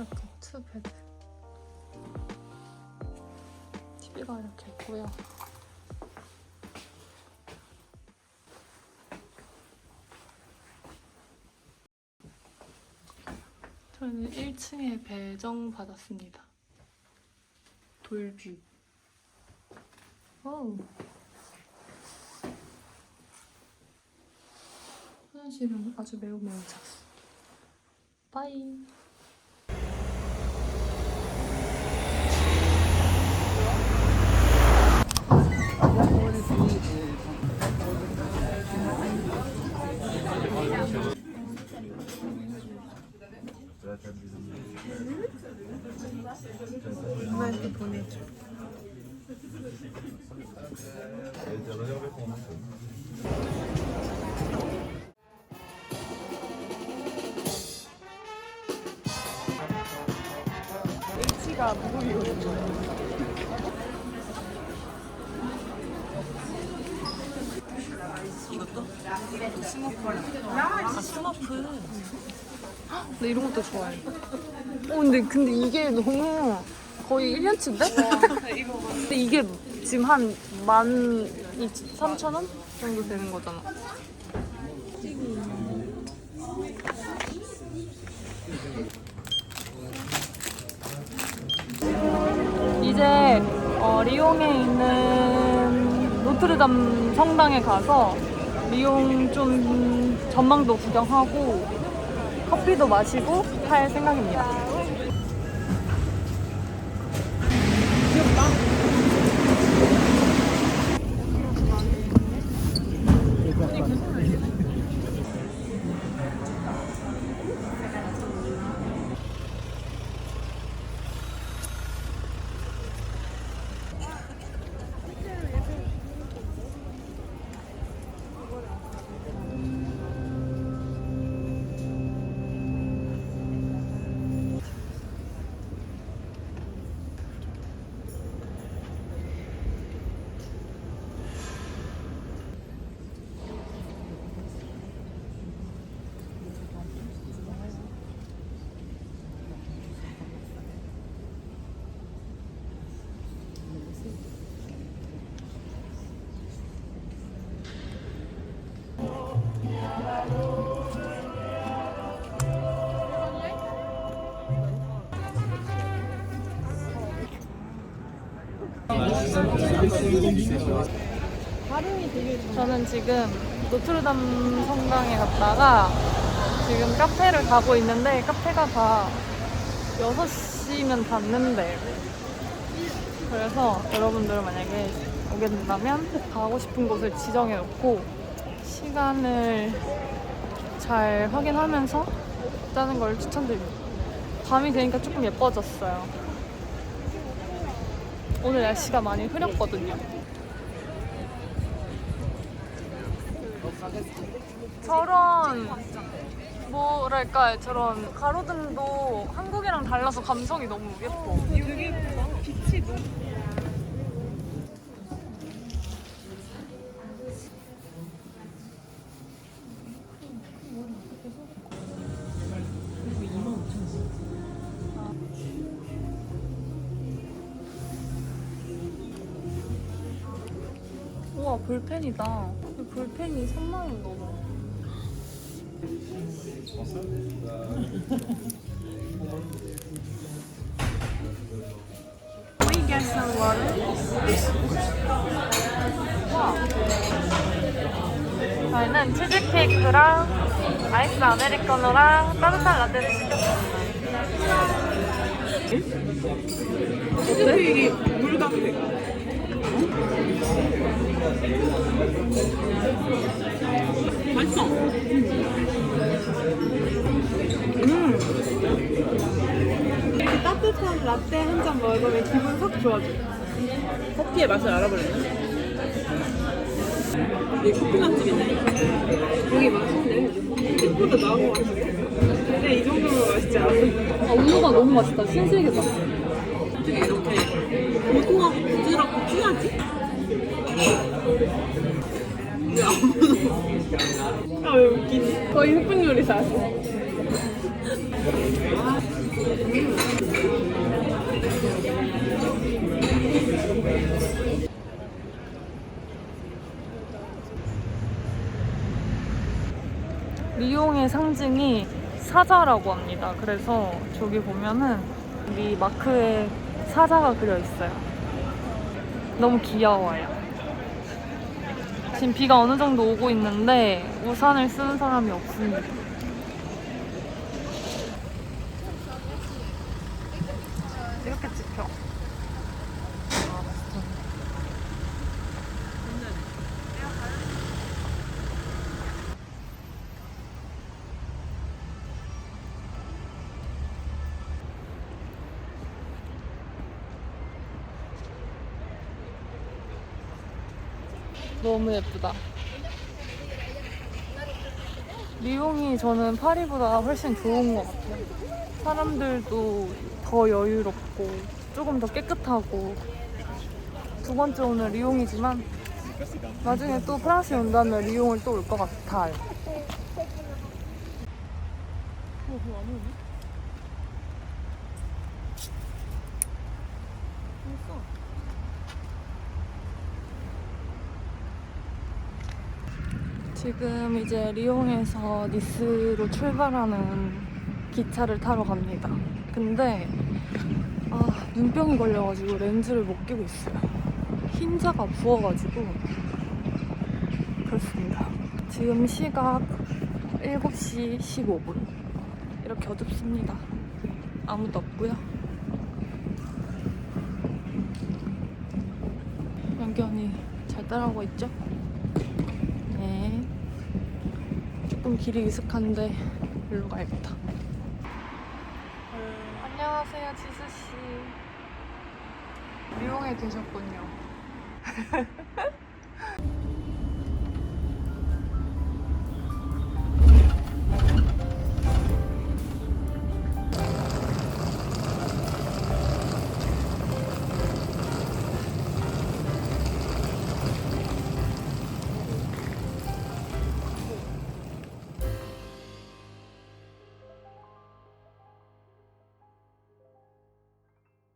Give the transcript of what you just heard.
이렇게 투베드. TV가 이렇게 있고요. 저는 1층에 배정 받았습니다. 돌뷰. 오. 화장실은 아주 매우 매우 작습니다. 빠이 엄마한테 보내줘. H가 누구요? 이것도? 아 스머프 나 이런 것도 좋아해 어 근데 근데 이게 너무 거의 1년치인데? 근데 이게 지금 한 만 3천 원 정도 되는 거잖아 이제 어, 리옹에 있는 노트르담 성당에 가서 리옹 좀 전망도 구경하고 커피도 마시고 할 생각입니다. 저는 지금 노트르담 성당에 갔다가 지금 카페를 가고 있는데 카페가 다 6시면 닫는데 그래서 여러분들 만약에 오게 된다면 가고 싶은 곳을 지정해 놓고 시간을 잘 확인하면서 짜는 걸 추천드립니다. 밤이 되니까 조금 예뻐졌어요. 오늘 날씨가 많이 흐렸거든요. 저런 뭐랄까 저런 가로등도 한국이랑 달라서 감성이 너무 예뻐. 되게. 빛이 너무. 우와 볼펜이다. 이 볼펜이 3만 원 넘어. 저희는 치즈 케이크랑 아이스 아메리카노랑 따뜻한 라떼를 시켰어요. 치즈 케이크 물 같아. 맛있어. 음. 따뜻한 라떼 한 잔 먹으면 기분 싹 좋아져. 커피의 맛을 알아버렸네. 여기 커피 맛집이네. 여기 맛있네. 생각보다 나은 것 같아. 근데 이 정도면 맛있지 않아? 아, 우유가 너무 맛있다. 신세계다. 어떻게 이렇게 예. 아왜 웃기지? 거의 흑분 요리사. 리용의 상징이 사자라고 합니다. 그래서 저기 보면은 이 마크에 사자가 그려 있어요. 너무 귀여워요. 지금 비가 어느 정도 오고 있는데 우산을 쓰는 사람이 없습니다. 이렇게 찍혀. 아, 진짜. 너무 예쁘다. 리옹이 저는 파리보다 훨씬 좋은 것 같아요. 사람들도 더 여유롭고 조금 더 깨끗하고 두 번째 오늘 리옹이지만 나중에 또 프랑스에 온다면 리옹을 또 올 것 같아요. 지금 이제 리옹에서 니스로 출발하는 기차를 타러 갑니다. 근데 아, 눈병이 걸려가지고 렌즈를 못 끼고 있어요. 흰자가 부어가지고 그렇습니다. 지금 시각 7시 15분. 이렇게 어둡습니다. 아무도 없고요. 언니 잘 따라오고 있죠? 네. 조금 길이 으슥한데 일로 가야겠다. 안녕하세요, 지수 씨. 리옹에 계셨군요.